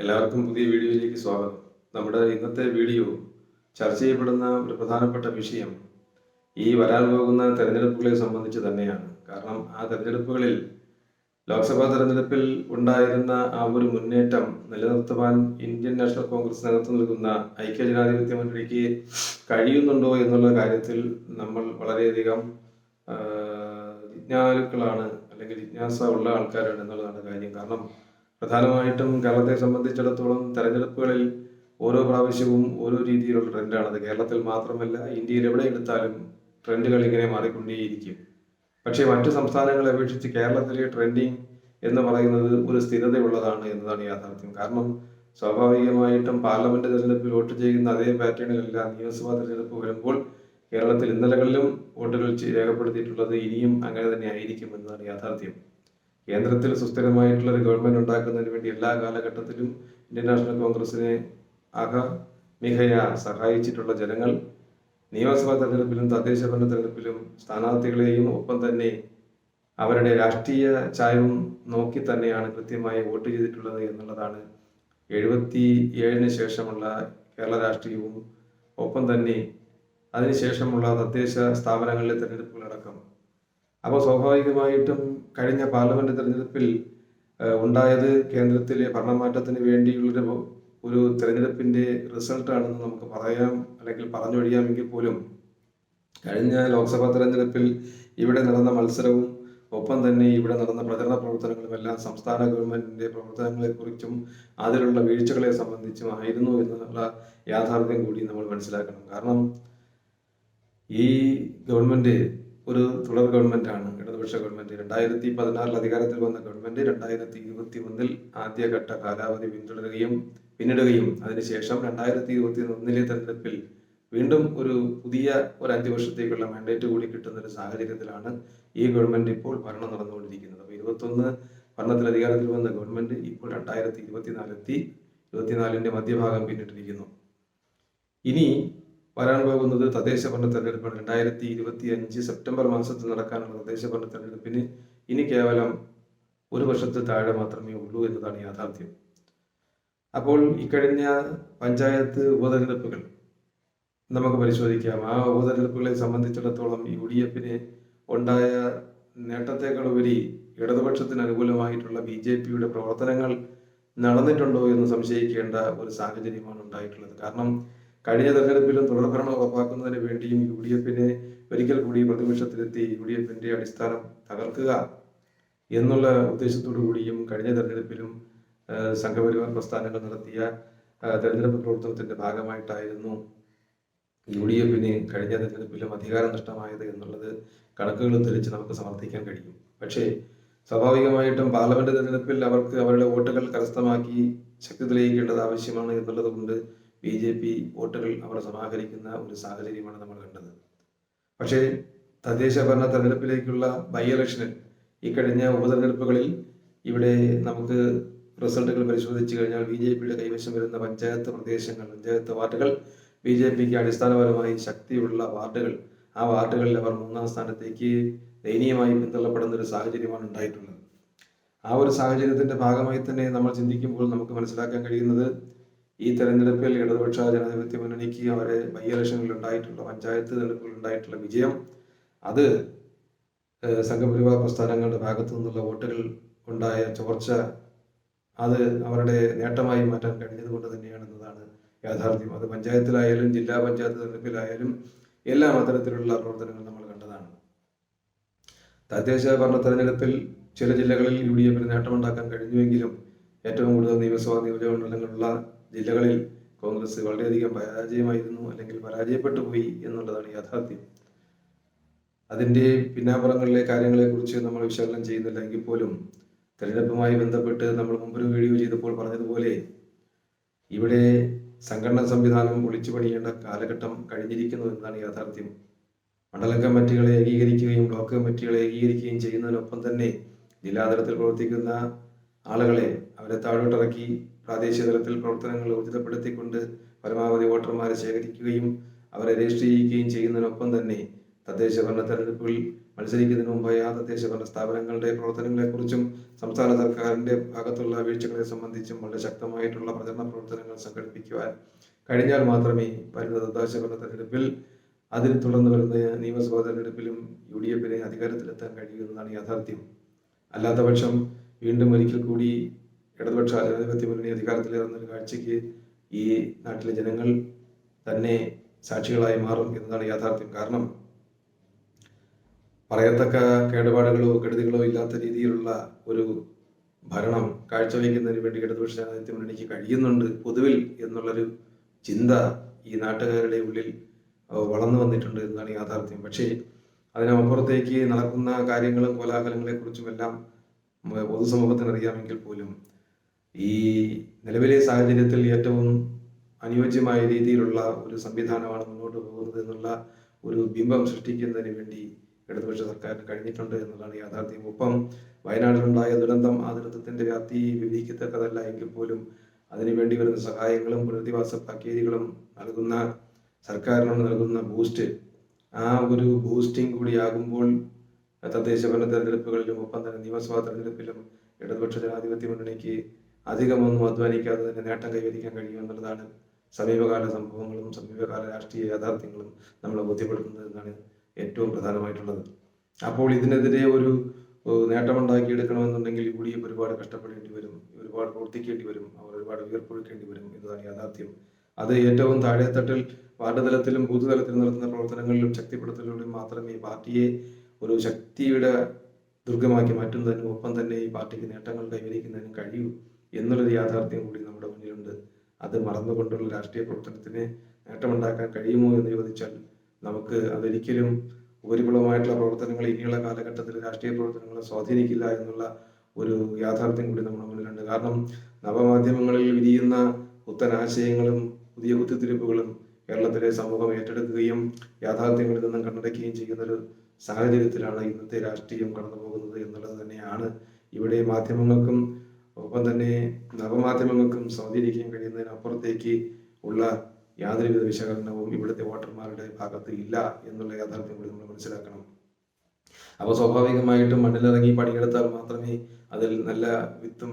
എല്ലാവർക്കും പുതിയ വീഡിയോയിലേക്ക് സ്വാഗതം. നമ്മുടെ ഇന്നത്തെ വീഡിയോ ചർച്ച ചെയ്യപ്പെടുന്ന ഒരു പ്രധാനപ്പെട്ട വിഷയം ഈ വരാൻ പോകുന്ന തെരഞ്ഞെടുപ്പുകളെ സംബന്ധിച്ച് തന്നെയാണ്. കാരണം ആ തെരഞ്ഞെടുപ്പുകളിൽ ലോക്സഭാ തെരഞ്ഞെടുപ്പിൽ ഉണ്ടായിരുന്ന ആ ഒരു മുന്നേറ്റം നിലനിർത്തുവാൻ ഇന്ത്യൻ നാഷണൽ കോൺഗ്രസ് നേതൃത്വം നൽകുന്ന ഐക്യ ജനാധിപത്യ മുന്നണിക്ക് കഴിയുന്നുണ്ടോ എന്നുള്ള കാര്യത്തിൽ നമ്മൾ വളരെയധികം ജിജ്ഞാലുക്കളാണ് അല്ലെങ്കിൽ ജിജ്ഞാസ ഉള്ള ആൾക്കാരാണ് എന്നുള്ളതാണ് കാര്യം. കാരണം പ്രധാനമായിട്ടും കേരളത്തെ സംബന്ധിച്ചിടത്തോളം തെരഞ്ഞെടുപ്പുകളിൽ ഓരോ പ്രാവശ്യവും ഓരോ രീതിയിലുള്ള ട്രെൻഡാണ് അത് കേരളത്തിൽ മാത്രമല്ല ഇന്ത്യയിൽ എവിടെ എടുത്താലും ട്രെൻഡുകൾ ഇങ്ങനെ മാറിക്കൊണ്ടേയിരിക്കും. പക്ഷേ മറ്റു സംസ്ഥാനങ്ങളെ അപേക്ഷിച്ച് കേരളത്തിലെ ട്രെൻഡിങ് എന്ന് പറയുന്നത് ഒരു സ്ഥിരതയുള്ളതാണ് എന്നതാണ് യാഥാർത്ഥ്യം. കാരണം സ്വാഭാവികമായിട്ടും പാർലമെന്റ് തെരഞ്ഞെടുപ്പിൽ വോട്ട് ചെയ്യുന്ന അതേ പാറ്റേണിലല്ല നിയമസഭാ തെരഞ്ഞെടുപ്പ് വരുമ്പോൾ കേരളത്തിൽ ഇന്നലകളിലും വോട്ടുകൾ രേഖപ്പെടുത്തിയിട്ടുള്ളത് ഇനിയും അങ്ങനെ തന്നെ ആയിരിക്കും എന്നതാണ് യാഥാർത്ഥ്യം. കേന്ദ്രത്തിൽ സുസ്ഥിരമായിട്ടുള്ള ഒരു ഗവൺമെന്റ് ഉണ്ടാക്കുന്നതിന് വേണ്ടി എല്ലാ കാലഘട്ടത്തിലും ഇന്ത്യൻ നാഷണൽ കോൺഗ്രസിനെ അക മികയ സഹായിച്ചിട്ടുള്ള ജനങ്ങൾ. നിയമസഭാ തെരഞ്ഞെടുപ്പിലും തദ്ദേശ ഭരണ തെരഞ്ഞെടുപ്പിലും സ്ഥാനാർത്ഥികളെയും ഒപ്പം തന്നെ അവരുടെ രാഷ്ട്രീയ ചായവും നോക്കി തന്നെയാണ് കൃത്യമായി വോട്ട് ചെയ്തിട്ടുള്ളത് എന്നുള്ളതാണ് എഴുപത്തി ഏഴിന് ശേഷമുള്ള കേരള രാഷ്ട്രീയവും. ഒപ്പം തന്നെ അതിനുശേഷമുള്ള തദ്ദേശ സ്ഥാപനങ്ങളിലെ തെരഞ്ഞെടുപ്പുകളടക്കം. അപ്പോൾ സ്വാഭാവികമായിട്ടും കഴിഞ്ഞ പാർലമെന്റ് തെരഞ്ഞെടുപ്പിൽ ഉണ്ടായത് കേന്ദ്രത്തിലെ ഭരണമാറ്റത്തിന് വേണ്ടിയുള്ളൊരു ഒരു തെരഞ്ഞെടുപ്പിന്റെ റിസൾട്ട് ആണെന്ന് നമുക്ക് പറയാം അല്ലെങ്കിൽ പറഞ്ഞൊഴിയാമെങ്കിൽ പോലും കഴിഞ്ഞ ലോക്സഭാ തെരഞ്ഞെടുപ്പിൽ ഇവിടെ നടന്ന മത്സരവും ഒപ്പം തന്നെ ഇവിടെ നടന്ന പ്രചരണ പ്രവർത്തനങ്ങളും എല്ലാം സംസ്ഥാന ഗവൺമെന്റിന്റെ പ്രവർത്തനങ്ങളെക്കുറിച്ചും അതിലുള്ള വീഴ്ചകളെ സംബന്ധിച്ചും ആയിരുന്നു എന്നുള്ള യാഥാർത്ഥ്യം കൂടി നമ്മൾ മനസ്സിലാക്കണം. കാരണം ഈ ഗവൺമെന്റ് ഒരു തുടർ ഗവൺമെന്റാണ് ഇടതുപക്ഷ ഗവൺമെന്റ് രണ്ടായിരത്തി പതിനാറിൽ അധികാരത്തിൽ വന്ന ഗവൺമെന്റ് രണ്ടായിരത്തി ഇരുപത്തി ഒന്നിൽ ആദ്യഘട്ട കാലാവധി പിന്തുടരുകയും പിന്നിടുകയും അതിനുശേഷം രണ്ടായിരത്തി ഇരുപത്തി ഒന്നിലെ തെരഞ്ഞെടുപ്പിൽ വീണ്ടും ഒരു പുതിയ ഒരു അഞ്ചു വർഷത്തേക്കുള്ള മാൻഡേറ്റ് കൂടി കിട്ടുന്ന ഒരു സാഹചര്യത്തിലാണ് ഈ ഗവൺമെന്റ് ഇപ്പോൾ ഭരണം നടന്നുകൊണ്ടിരിക്കുന്നത്. അപ്പോൾ ഇരുപത്തൊന്ന് ഭരണത്തിൽ അധികാരത്തിൽ വന്ന ഗവൺമെന്റ് ഇപ്പോൾ രണ്ടായിരത്തി ഇരുപത്തിനാലെത്തി ഇരുപത്തിനാലിന്റെ മധ്യഭാഗം പിന്നിട്ടിരിക്കുന്നു. ഇനി വരാൻ പോകുന്നത് തദ്ദേശ ഭരണ തെരഞ്ഞെടുപ്പാണ്. രണ്ടായിരത്തി ഇരുപത്തി അഞ്ച് സെപ്റ്റംബർ മാസത്തിൽ നടക്കാനുള്ള തദ്ദേശ ഭരണ തെരഞ്ഞെടുപ്പിന് ഇനി കേവലം ഒരു വർഷത്തിൽ താഴെ മാത്രമേ ഉള്ളൂ എന്നതാണ് യാഥാർത്ഥ്യം. അപ്പോൾ ഇക്കഴിഞ്ഞ പഞ്ചായത്ത് ഉപതെരഞ്ഞെടുപ്പുകൾ നമുക്ക് പരിശോധിക്കാം. ആ ഉപതെരഞ്ഞെടുപ്പുകളെ സംബന്ധിച്ചിടത്തോളം യു ഡി എഫിന് ഉണ്ടായ നേട്ടത്തെക്കാളുപരി ഇടതുപക്ഷത്തിന് അനുകൂലമായിട്ടുള്ള ബി ജെ പിയുടെ പ്രവർത്തനങ്ങൾ നടന്നിട്ടുണ്ടോ എന്ന് സംശയിക്കേണ്ട ഒരു സാഹചര്യമാണ് ഉണ്ടായിട്ടുള്ളത്. കാരണം കഴിഞ്ഞ തെരഞ്ഞെടുപ്പിലും തുടർഭരണം ഉറപ്പാക്കുന്നതിന് വേണ്ടിയും യു ഡി എഫിനെ ഒരിക്കൽ കൂടി പ്രതിപക്ഷത്തിലെത്തി യു ഡി എഫിന്റെ അടിസ്ഥാനം തകർക്കുക എന്നുള്ള ഉദ്ദേശത്തോടു കൂടിയും കഴിഞ്ഞ തെരഞ്ഞെടുപ്പിലും സംഘപരിവാർ പ്രസ്ഥാനങ്ങൾ നടത്തിയ തെരഞ്ഞെടുപ്പ് പ്രവർത്തനത്തിന്റെ ഭാഗമായിട്ടായിരുന്നു യു ഡി എഫിന് കഴിഞ്ഞ തെരഞ്ഞെടുപ്പിലും അധികാരം നഷ്ടമായത് എന്നുള്ളത് കണക്കുകൾ തെളിച്ച് നമുക്ക് സമർത്ഥിക്കാൻ കഴിയും. പക്ഷേ സ്വാഭാവികമായിട്ടും പാർലമെന്റ് തെരഞ്ഞെടുപ്പിൽ അവർക്ക് അവരുടെ വോട്ടുകൾ കരസ്ഥമാക്കി ശക്തി തെളിയിക്കേണ്ടത് ആവശ്യമാണ് എന്നുള്ളത് കൊണ്ട് ബി ജെ പി വോട്ടുകൾ അവർ സമാഹരിക്കുന്ന ഒരു സാഹചര്യമാണ് നമ്മൾ കണ്ടത്. പക്ഷേ തദ്ദേശ ഭരണ തെരഞ്ഞെടുപ്പിലേക്കുള്ള ബൈ ഇലക്ഷനിൽ ഈ കഴിഞ്ഞ ഉപതെരഞ്ഞെടുപ്പുകളിൽ ഇവിടെ നമുക്ക് റിസൾട്ടുകൾ പരിശോധിച്ചു കഴിഞ്ഞാൽ ബി ജെ പിയുടെ കൈവശം വരുന്ന പഞ്ചായത്ത് പ്രദേശങ്ങൾ പഞ്ചായത്ത് വാർഡുകൾ ബി ജെ പിക്ക് അടിസ്ഥാനപരമായി ശക്തിയുള്ള വാർഡുകൾ. ആ വാർഡുകളിൽ അവർ മൂന്നാം സ്ഥാനത്തേക്ക് ദയനീയമായി പിന്തള്ളപ്പെടുന്ന ഒരു സാഹചര്യമാണ് ഉണ്ടായിട്ടുള്ളത്. ആ ഒരു സാഹചര്യത്തിന്റെ ഭാഗമായി തന്നെ നമ്മൾ ചിന്തിക്കുമ്പോൾ നമുക്ക് മനസ്സിലാക്കാൻ കഴിയുന്നത് ഈ തെരഞ്ഞെടുപ്പിൽ ഇടതുപക്ഷ ജനാധിപത്യ മുന്നണിക്ക് അവരെ ബൈ ഇലക്ഷനിൽ ഉണ്ടായിട്ടുള്ള പഞ്ചായത്ത് തെരഞ്ഞെടുപ്പിൽ ഉണ്ടായിട്ടുള്ള വിജയം അത് സംഘപരിവാർ പ്രസ്ഥാനങ്ങളുടെ ഭാഗത്തു നിന്നുള്ള വോട്ടുകൾ ഉണ്ടായ ചോർച്ച അത് അവരുടെ നേട്ടമായി മാറ്റാൻ കഴിഞ്ഞത് കൊണ്ട് തന്നെയാണെന്നതാണ് യാഥാർത്ഥ്യം. അത് പഞ്ചായത്തിലായാലും ജില്ലാ പഞ്ചായത്ത് തെരഞ്ഞെടുപ്പിലായാലും എല്ലാം അത്തരത്തിലുള്ള പ്രവർത്തനങ്ങൾ നമ്മൾ കണ്ടതാണ്. തദ്ദേശ ഭരണ തെരഞ്ഞെടുപ്പിൽ ചില ജില്ലകളിൽ യു ഡി എഫിന് നേട്ടമുണ്ടാക്കാൻ കഴിഞ്ഞുവെങ്കിലും ഏറ്റവും കൂടുതൽ നിയമസഭാ നിയോജകമണ്ഡലങ്ങളുള്ള ജില്ലകളിൽ കോൺഗ്രസ് വളരെയധികം പരാജയമായിരുന്നു അല്ലെങ്കിൽ പരാജയപ്പെട്ടു പോയി എന്നുള്ളതാണ് യാഥാർത്ഥ്യം. അതിന്റെ പിന്നാമ്പുറങ്ങളിലെ കാര്യങ്ങളെക്കുറിച്ച് നമ്മൾ വിശകലനം ചെയ്യുന്നില്ല എങ്കിൽ പോലും തെരഞ്ഞെടുപ്പുമായി ബന്ധപ്പെട്ട് നമ്മൾ മുമ്പൊരു വീഡിയോ ചെയ്തപ്പോൾ പറഞ്ഞതുപോലെ ഇവിടെ സംഘടനാ സംവിധാനം ഒളിച്ചു പണിയേണ്ട കാലഘട്ടം കഴിഞ്ഞിരിക്കുന്നു എന്നാണ് യാഥാർത്ഥ്യം. മണ്ഡലം കമ്മിറ്റികളെ ഏകീകരിക്കുകയും ബ്ലോക്ക് കമ്മിറ്റികളെ ഏകീകരിക്കുകയും ചെയ്യുന്നതിനൊപ്പം തന്നെ ജില്ലാതലത്തിൽ പ്രവർത്തിക്കുന്ന ആളുകളെ അവരെ താഴോട്ടിറക്കി പ്രാദേശിക തലത്തിൽ പ്രവർത്തനങ്ങൾ ഊർജിതപ്പെടുത്തിക്കൊണ്ട് പരമാവധി വോട്ടർമാരെ ശേഖരിക്കുകയും അവരെ രജിസ്റ്റർ ചെയ്യുകയും ചെയ്യുന്നതിനൊപ്പം തന്നെ തദ്ദേശ ഭരണ തെരഞ്ഞെടുപ്പുകളിൽ മത്സരിക്കുന്നതിന് മുമ്പായി ആ തദ്ദേശ ഭരണ സ്ഥാപനങ്ങളുടെ പ്രവർത്തനങ്ങളെക്കുറിച്ചും സംസ്ഥാന സർക്കാരിന്റെ ഭാഗത്തുള്ള വീഴ്ചകളെ സംബന്ധിച്ചും വളരെ ശക്തമായിട്ടുള്ള പ്രചരണ പ്രവർത്തനങ്ങൾ സംഘടിപ്പിക്കുവാൻ കഴിഞ്ഞാൽ മാത്രമേ വരുന്ന തദ്ദേശ ഭരണ തെരഞ്ഞെടുപ്പിൽ അതിനെ തുടർന്ന് വരുന്ന നിയമസഭാ തെരഞ്ഞെടുപ്പിലും യു ഡി എഫിനെ അധികാരത്തിലെത്താൻ കഴിയുമെന്നാണ് യാഥാർത്ഥ്യം. അല്ലാത്ത പക്ഷം വീണ്ടും ഒരിക്കൽ കൂടി ഇടതുപക്ഷ ജനാധിപത്യ മുന്നണി അധികാരത്തിലേറുന്ന കാഴ്ചയ്ക്ക് ഈ നാട്ടിലെ ജനങ്ങൾ തന്നെ സാക്ഷികളായി മാറും എന്നതാണ് യാഥാർത്ഥ്യം. കാരണം പറയത്തക്ക കേടുപാടുകളോ കെടുതികളോ ഇല്ലാത്ത രീതിയിലുള്ള ഒരു ഭരണം കാഴ്ചവെക്കുന്നതിന് വേണ്ടി ഇടതുപക്ഷ ജനാധിപത്യ മുന്നണിക്ക് കഴിയുന്നുണ്ട് പൊതുവിൽ എന്നുള്ളൊരു ചിന്ത ഈ നാട്ടുകാരുടെ ഉള്ളിൽ വളർന്നു വന്നിട്ടുണ്ട് എന്നാണ് യാഥാർത്ഥ്യം. പക്ഷേ അതിനപ്പുറത്തേക്ക് നടക്കുന്ന കാര്യങ്ങളും കോലാഹലങ്ങളെ കുറിച്ചും എല്ലാം ഉം, പൊതുസമൂഹത്തിന് അറിയാമെങ്കിൽ പോലും ഈ നിലവിലെ സാഹചര്യത്തിൽ ഏറ്റവും അനുയോജ്യമായ രീതിയിലുള്ള ഒരു സംവിധാനമാണ് മുന്നോട്ട് പോകുന്നത് എന്നുള്ള ഒരു ബിംബം സൃഷ്ടിക്കുന്നതിന് വേണ്ടി ഇടതുപക്ഷ സർക്കാരിന് കഴിഞ്ഞിട്ടുണ്ട് എന്നുള്ളതാണ് യാഥാർത്ഥ്യം. ഒപ്പം വയനാട്ടിലുണ്ടായ ദുരന്തം ആ ദുരന്തത്തിന്റെ വ്യാപ്തി വിവരിക്കത്തക്കതല്ല എങ്കിൽ പോലും അതിനുവേണ്ടി വരുന്ന സഹായങ്ങളും പുനരധിവാസ പാക്കേജുകളും നൽകുന്ന സർക്കാരിനോട് നൽകുന്ന ബൂസ്റ്റ് ആ ഒരു ബൂസ്റ്റിംഗ് കൂടിയാകുമ്പോൾ തദ്ദേശ ഭരണ തെരഞ്ഞെടുപ്പുകളിലും ഒപ്പം തന്നെ നിയമസഭാ തെരഞ്ഞെടുപ്പിലും ഇടതുപക്ഷ ജനാധിപത്യ മുന്നണിക്ക് അധികമൊന്നും അധ്വാനിക്കാതെ തന്നെ നേട്ടം കൈവരിക്കാൻ കഴിയുമെന്നുള്ളതാണ് സമീപകാല സംഭവങ്ങളും സമീപകാല രാഷ്ട്രീയ യാഥാർത്ഥ്യങ്ങളും നമ്മളെ ബോധ്യപ്പെടുത്തുന്നത് എന്നാണ് ഏറ്റവും പ്രധാനമായിട്ടുള്ളത്. അപ്പോൾ ഇതിനെതിരെ ഒരു നേട്ടമുണ്ടാക്കിയെടുക്കണമെന്നുണ്ടെങ്കിൽ എഫ് ഒരുപാട് കഷ്ടപ്പെടേണ്ടി വരും ഒരുപാട് പ്രവർത്തിക്കേണ്ടി വരും അവർ ഒരുപാട് ഉയർപ്പൊഴുക്കേണ്ടി വരും എന്നതാണ് യാഥാർത്ഥ്യം. അത് ഏറ്റവും താഴെത്തട്ടിൽ വാർഡ് തലത്തിലും ബൂത്ത് തലത്തിലും നടത്തുന്ന പ്രവർത്തനങ്ങളിലും ശക്തിപ്പെടുത്തലിലൂടെയും മാത്രമേ പാർട്ടിയെ ഒരു ശക്തിയുടെ ദുർഗമാക്കി മാറ്റുന്നതിനും ഒപ്പം തന്നെ ഈ പാർട്ടിക്ക് നേട്ടങ്ങൾ കൈവരിക്കുന്നതിനും കഴിയൂ എന്നുള്ളൊരു യാഥാർത്ഥ്യം കൂടി നമ്മുടെ മുന്നിലുണ്ട്. അത് മറന്നുകൊണ്ടുള്ള രാഷ്ട്രീയ പ്രവർത്തനത്തിന് നേട്ടമുണ്ടാക്കാൻ കഴിയുമോ എന്ന് ചോദിച്ചാൽ നമുക്ക് അതൊരിക്കലും ഉപരിപ്ലവമായിട്ടുള്ള പ്രവർത്തനങ്ങൾ ഇനിയുള്ള കാലഘട്ടത്തിൽ രാഷ്ട്രീയ പ്രവർത്തനങ്ങളെ സ്വാധീനിക്കില്ല എന്നുള്ള ഒരു യാഥാർത്ഥ്യം കൂടി നമ്മുടെ മുന്നിലുണ്ട്. കാരണം നവമാധ്യമങ്ങളിൽ വിരിയുന്ന പുത്തൻ ആശയങ്ങളും പുതിയ കുത്തിത്തിരിപ്പുകളും കേരളത്തിലെ സമൂഹം ഏറ്റെടുക്കുകയും യാഥാർത്ഥ്യങ്ങളിൽ നിന്നും കണ്ടടയ്ക്കുകയും ചെയ്യുന്ന ഒരു സാഹചര്യത്തിലാണ് ഇന്നത്തെ രാഷ്ട്രീയം കടന്നു പോകുന്നത് എന്നുള്ളത് തന്നെയാണ് ഇവിടെ മാധ്യമങ്ങൾക്കും ഒപ്പം തന്നെ നവമാധ്യമങ്ങൾക്കും സ്വാധീനിക്കാൻ കഴിയുന്നതിനപ്പുറത്തേക്ക് ഉള്ള യാതൊരുവിധ വിശകലനവും ഇവിടുത്തെ വോട്ടർമാരുടെ ഭാഗത്ത് ഇല്ല എന്നുള്ള യാഥാർത്ഥ്യം കൂടി നമ്മൾ മനസ്സിലാക്കണം. അപ്പോൾ സ്വാഭാവികമായിട്ടും മണ്ണിലിറങ്ങി പണിയെടുത്താൽ മാത്രമേ അതിൽ നല്ല വിത്തും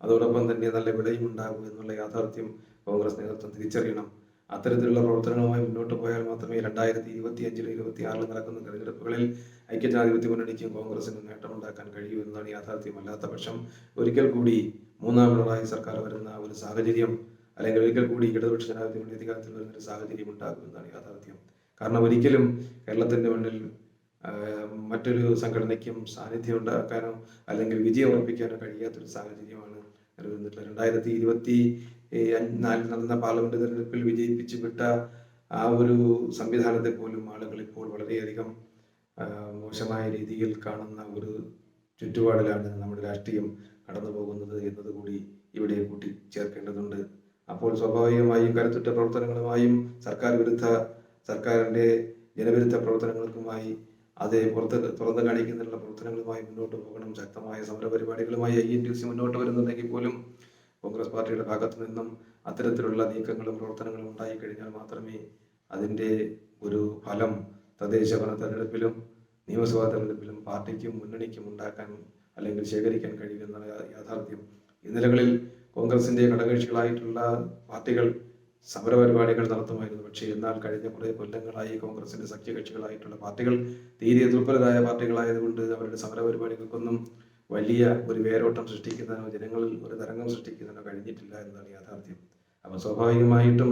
അതോടൊപ്പം തന്നെ നല്ല വിളയും ഉണ്ടാകൂ എന്നുള്ള യാഥാർത്ഥ്യം കോൺഗ്രസ് നേതൃത്വം തിരിച്ചറിയണം. അത്തരത്തിലുള്ള പ്രവർത്തനങ്ങളുമായി മുന്നോട്ട് പോയാൽ മാത്രമേ രണ്ടായിരത്തി ഇരുപത്തി അഞ്ചിലും ഇരുപത്തി ആറിലും നടക്കുന്ന തെരഞ്ഞെടുപ്പുകളിൽ ഐക്യജനാധിപത്യ മുന്നണിക്കും കോൺഗ്രസിനും നേട്ടമുണ്ടാക്കാൻ കഴിയൂ എന്നതാണ് യാഥാർത്ഥ്യം അല്ലാത്ത പക്ഷം ഒരിക്കൽ കൂടി മൂന്നാം പിണറായി സർക്കാർ വരുന്ന ഒരു സാഹചര്യം അല്ലെങ്കിൽ ഒരിക്കൽ കൂടി ഇടതുപക്ഷ ജനാധിപത്യ മുന്നണി അധികാരത്തിൽ വരുന്ന ഒരു സാഹചര്യം ഉണ്ടാകും എന്നാണ് യാഥാർത്ഥ്യം. കാരണം ഒരിക്കലും കേരളത്തിന്റെ മണ്ണിൽ മറ്റൊരു സംഘടനയ്ക്കും സാന്നിധ്യം ഉണ്ടാക്കാനോ അല്ലെങ്കിൽ വിജയം ഉറപ്പിക്കാനോ കഴിയാത്തൊരു സാഹചര്യമാണ് നിലനിന്നിട്ടുള്ളത്. രണ്ടായിരത്തി ഇരുപത്തി നാലിൽ നടന്ന പാർലമെന്റ് തെരഞ്ഞെടുപ്പിൽ വിജയിപ്പിച്ചു വിട്ട ആ ഒരു സംവിധാനത്തെ പോലും ആളുകൾ ഇപ്പോൾ വളരെയധികം മോശമായ രീതിയിൽ കാണുന്ന ഒരു ചുറ്റുപാടിലാണ് നമ്മുടെ രാഷ്ട്രീയം കടന്നു പോകുന്നത് എന്നതുകൂടി ഇവിടെ കൂട്ടി ചേർക്കേണ്ടതുണ്ട് അപ്പോൾ സ്വാഭാവികമായും കരുത്തുറ്റ പ്രവർത്തനങ്ങളുമായും സർക്കാർ വിരുദ്ധ സർക്കാരിന്റെ ജനവിരുദ്ധ പ്രവർത്തനങ്ങൾക്കുമായി അത് പുറത്ത് തുറന്നു കാണിക്കുന്നതിനുള്ള പ്രവർത്തനങ്ങളുമായി മുന്നോട്ട് പോകണം. ശക്തമായ സമരപരിപാടികളുമായി ഐ എൻ ടി സി മുന്നോട്ട് വരുന്നുണ്ടെങ്കിൽ പോലും കോൺഗ്രസ് പാർട്ടിയുടെ ഭാഗത്തു നിന്നും അത്തരത്തിലുള്ള നീക്കങ്ങളും പ്രവർത്തനങ്ങളും ഉണ്ടായി കഴിഞ്ഞാൽ മാത്രമേ അതിന്റെ ഒരു ഫലം തദ്ദേശ ഭരണ തെരഞ്ഞെടുപ്പിലും നിയമസഭാ തെരഞ്ഞെടുപ്പിലും പാർട്ടിക്കും മുന്നണിക്കും ഉണ്ടാക്കാൻ അല്ലെങ്കിൽ ശേഖരിക്കാൻ കഴിയുമെന്ന യാഥാർത്ഥ്യം. ഇന്നലകളിൽ കോൺഗ്രസിന്റെ ഘടകകക്ഷികളായിട്ടുള്ള പാർട്ടികൾ സമരപരിപാടികൾ നടത്തുമായിരുന്നു. പക്ഷേ എന്നാൽ കഴിഞ്ഞ കുറേ കൊല്ലങ്ങളായി കോൺഗ്രസിന്റെ സഖ്യകക്ഷികളായിട്ടുള്ള പാർട്ടികൾ തീരെ ദുർബലരായ പാർട്ടികളായതുകൊണ്ട് അവരുടെ സമരപരിപാടികൾക്കൊന്നും വലിയ ഒരു വേരോട്ടം സൃഷ്ടിക്കുന്നതിനോ ജനങ്ങളിൽ ഒരു തരംഗം സൃഷ്ടിക്കുന്നതിനോ കഴിഞ്ഞിട്ടില്ല എന്നതാണ് യാഥാർത്ഥ്യം. അപ്പോൾ സ്വാഭാവികമായിട്ടും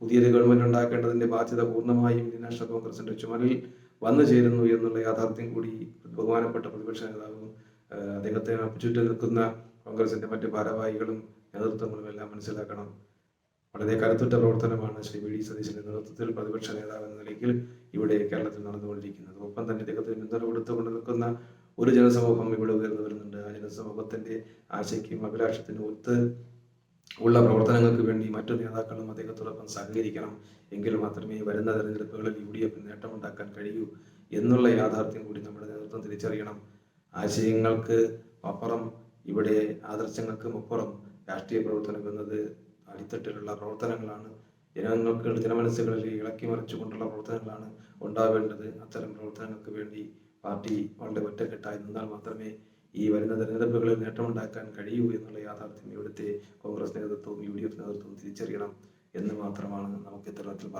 പുതിയൊരു ഗവൺമെന്റ് ഉണ്ടാക്കേണ്ടതിന്റെ ബാധ്യത പൂർണമായും ഇന്ത്യൻ നാഷണൽ കോൺഗ്രസിന്റെ ചുമലിൽ വന്നു ചേരുന്നു എന്നുള്ള യാഥാർത്ഥ്യം കൂടി ബഹുമാനപ്പെട്ട പ്രതിപക്ഷ നേതാവും അദ്ദേഹത്തെ ചുറ്റും നിൽക്കുന്ന കോൺഗ്രസിന്റെ മറ്റ് ഭാരവാഹികളും നേതൃത്വങ്ങളും എല്ലാം മനസ്സിലാക്കണം. വളരെ കരുത്തുറ്റ പ്രവർത്തനമാണ് ശ്രീ വി ഡി സതീശന്റെ നേതൃത്വത്തിൽ പ്രതിപക്ഷ നേതാവ് എന്ന നിലയ്ക്ക് ഇവിടെ കേരളത്തിൽ നടന്നുകൊണ്ടിരിക്കുന്നത്. ഒപ്പം തന്നെ ഇദ്ദേഹത്തിന് പിന്തുണ കൊടുത്തുകൊണ്ട് നിൽക്കുന്ന ഒരു ജനസമൂഹം ഇവിടെ ഉയർന്നു വരുന്നുണ്ട്. ആ ജനസമൂഹത്തിന്റെ ആശയ്ക്കും അഭിലാഷത്തിനും ഒത്ത് ഉള്ള പ്രവർത്തനങ്ങൾക്ക് വേണ്ടി മറ്റു നേതാക്കളും അദ്ദേഹത്തോടൊപ്പം സഹകരിക്കണം. എങ്കിൽ മാത്രമേ വരുന്ന തെരഞ്ഞെടുപ്പുകളിൽ യു ഡി എഫിന് നേട്ടമുണ്ടാക്കാൻ കഴിയൂ എന്നുള്ള യാഥാർത്ഥ്യം കൂടി നമ്മുടെ നേതൃത്വം തിരിച്ചറിയണം. ആശയങ്ങൾക്ക് അപ്പുറം ഇവിടെ ആദർശങ്ങൾക്കും അപ്പുറം രാഷ്ട്രീയ പ്രവർത്തനം എന്നത് അടിത്തട്ടിലുള്ള പ്രവർത്തനങ്ങളാണ്. ജനങ്ങൾക്ക് ജനമനസ്സുകളിൽ ഇളക്കി മറിച്ചുകൊണ്ടുള്ള പ്രവർത്തനങ്ങളാണ് ഉണ്ടാവേണ്ടത്. അത്തരം പ്രവർത്തനങ്ങൾക്ക് വേണ്ടി പാർട്ടി വളരെ ഒറ്റക്കെട്ടായി നിന്നാൽ മാത്രമേ ഈ വരുന്ന തെരഞ്ഞെടുപ്പുകളിൽ നേട്ടമുണ്ടാക്കാൻ കഴിയൂ എന്നുള്ള യാഥാർത്ഥ്യം ഇവിടുത്തെ കോൺഗ്രസ് നേതൃത്വവും യു ഡി എഫ് നേതൃത്വവും തിരിച്ചറിയണം എന്ന് മാത്രമാണ് നമുക്ക് ഇത്തരത്തിൽ പറയാൻ